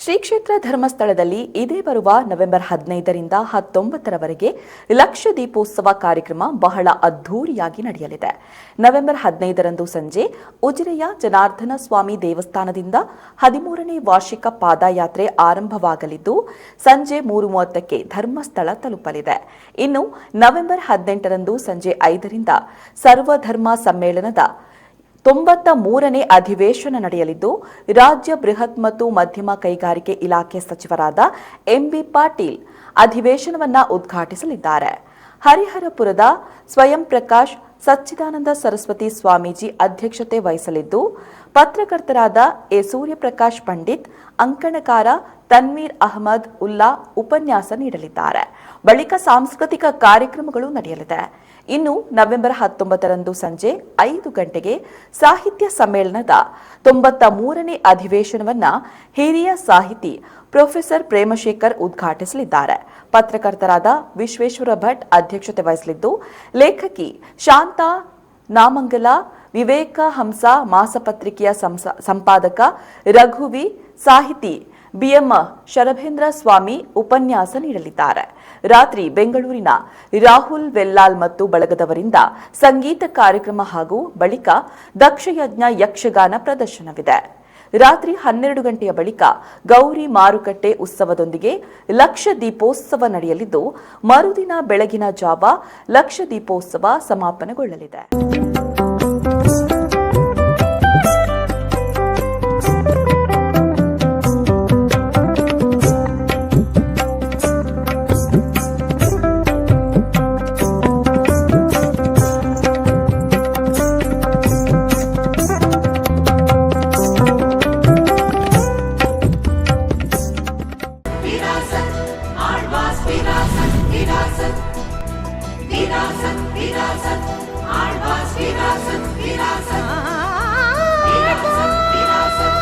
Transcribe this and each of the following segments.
ಶ್ರೀ ಕ್ಷೇತ್ರ ಧರ್ಮಸ್ಥಳದಲ್ಲಿ ಇದೇ ಬರುವ ನವೆಂಬರ್ ಹದಿನೈದರಿಂದ ಹತ್ತೊಂಬತ್ತರವರೆಗೆ ಲಕ್ಷ ದೀಪೋತ್ಸವ ಕಾರ್ಯಕ್ರಮ ಬಹಳ ಅದ್ಧೂರಿಯಾಗಿ ನಡೆಯಲಿದೆ. ನವೆಂಬರ್ ಹದಿನೈದರಂದು ಸಂಜೆ ಉಜಿರೆಯ ಜನಾರ್ದನ ಸ್ವಾಮಿ ದೇವಸ್ಥಾನದಿಂದ ಹದಿಮೂರನೇ ವಾರ್ಷಿಕ ಪಾದಯಾತ್ರೆ ಆರಂಭವಾಗಲಿದ್ದು, ಸಂಜೆ ಮೂರು ಮೂವತ್ತಕ್ಕೆ ಧರ್ಮಸ್ಥಳ ತಲುಪಲಿದೆ. ಇನ್ನು ನವೆಂಬರ್ ಹದಿನೆಂಟರಂದು ಸಂಜೆ ಐದರಿಂದ ಸರ್ವಧರ್ಮ ಸಮ್ಮೇಳನದ ತೊಂಬತ್ತ ಮೂರನೇ ಅಧಿವೇಶನ ನಡೆಯಲಿದ್ದು, ರಾಜ್ಯ ಬೃಹತ್ ಮತ್ತು ಮಧ್ಯಮ ಕೈಗಾರಿಕೆ ಇಲಾಖೆ ಸಚಿವರಾದ ಎಂಬಿ ಪಾಟೀಲ್ ಅಧಿವೇಶನವನ್ನ ಉದ್ಘಾಟಿಸಲಿದ್ದಾರೆ. ಹರಿಹರಪುರದ ಸ್ವಯಂ ಪ್ರಕಾಶ್ ಸಚ್ಚಿದಾನಂದ ಸರಸ್ವತಿ ಸ್ವಾಮೀಜಿ ಅಧ್ಯಕ್ಷತೆ ವಹಿಸಲಿದ್ದು, ಪತ್ರಕರ್ತರಾದ ಎ ಸೂರ್ಯಪ್ರಕಾಶ್ ಪಂಡಿತ್, ಅಂಕಣಕಾರ ತನ್ವೀರ್ ಅಹಮದ್ ಉಲ್ಲಾ ಉಪನ್ಯಾಸ ನೀಡಲಿದ್ದಾರೆ. ಬಳಿಕ ಸಾಂಸ್ಕೃತಿಕ ಕಾರ್ಯಕ್ರಮಗಳು ನಡೆಯಲಿದೆ. ಇನ್ನು ನವೆಂಬರ್ ಹತ್ತೊಂಬತ್ತರಂದು ಸಂಜೆ ಐದು ಗಂಟೆಗೆ ಸಾಹಿತ್ಯ ಸಮ್ಮೇಳನದ ತೊಂಬತ್ತ ಮೂರನೇ ಅಧಿವೇಶನವನ್ನ ಹಿರಿಯ ಸಾಹಿತಿ ಪ್ರೊಫೆಸರ್ ಪ್ರೇಮಶೇಖರ್ ಉದ್ಘಾಟಿಸಲಿದ್ದಾರೆ. ಪತ್ರಕರ್ತರಾದ ವಿಶ್ವೇಶ್ವರ ಭಟ್ ಅಧ್ಯಕ್ಷತೆ ವಹಿಸಲಿದ್ದು, ಲೇಖಕಿ ಶಾಂತಾ ನಾಮಂಗಲ, ವಿವೇಕ ಹಂಸ ಮಾಸಪತ್ರಿಕೆಯ ಸಂಪಾದಕ ರಘುವಿ, ಸಾಹಿತಿ ಬಿಎಂ ಶರಭೇಂದ್ರ ಸ್ವಾಮಿ ಉಪನ್ಯಾಸ ನೀಡಲಿದ್ದಾರೆ. ರಾತ್ರಿ ಬೆಂಗಳೂರಿನ ರಾಹುಲ್ ವೆಲ್ಲಾಲ್ ಮತ್ತು ಬಳಗದವರಿಂದ ಸಂಗೀತ ಕಾರ್ಯಕ್ರಮ ಹಾಗೂ ಬಳಿಕ ದಕ್ಷಯಜ್ಞ ಯಕ್ಷಗಾನ ಪ್ರದರ್ಶನವಿದೆ. ರಾತ್ರಿ ಹನ್ನೆರಡು ಗಂಟೆಯ ಬಳಿಕ ಗೌರಿ ಮಾರುಕಟ್ಟೆ ಉತ್ಸವದೊಂದಿಗೆ ಲಕ್ಷ ದೀಪೋತ್ಸವ ನಡೆಯಲಿದ್ದು, ಮರುದಿನ ಬೆಳಗಿನ ಜಾವ ಲಕ್ಷ ದೀಪೋತ್ಸವ ಸಮಾಪನಗೊಳ್ಳಲಿದೆ. விராசத் விராசத் ஆழ்வாஸ் விராசத் விராசத் விராசத் விராசத்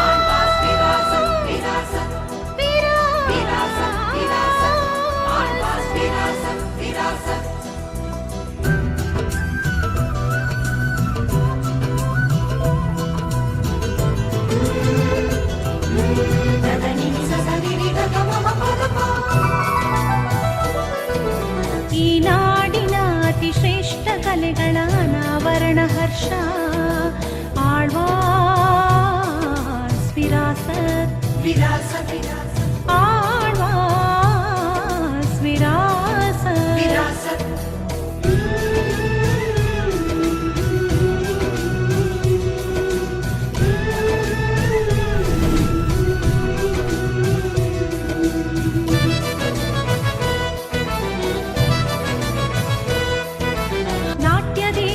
ஆழ்வாஸ் விராசத் விராசத் விராசத் விராசத் ஆழ்வாஸ் விராசத் விராசத் ஈனா ಅತಿಶ್ರೇಷ್ಠಕಲೆಗಳಾನಾವರಣ ಹರ್ಷ ಆಳ್ವಾ ವಿರಾಸ ವಿರಾಸ ವಿರಾಸ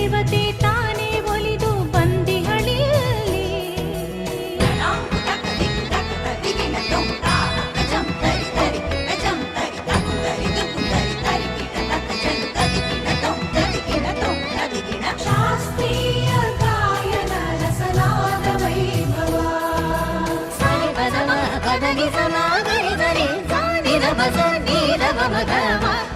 ದೇವತೆ ತಾನೇ ಒಲಿದು ಬಂದಿಹಳಿಯಲ್ಲಿ ಶಾಸ್ತ್ರೀಯ ಗಾಯನ ರಸನಾದ ವೈಭವ ಪದನಿ ಜನಪದ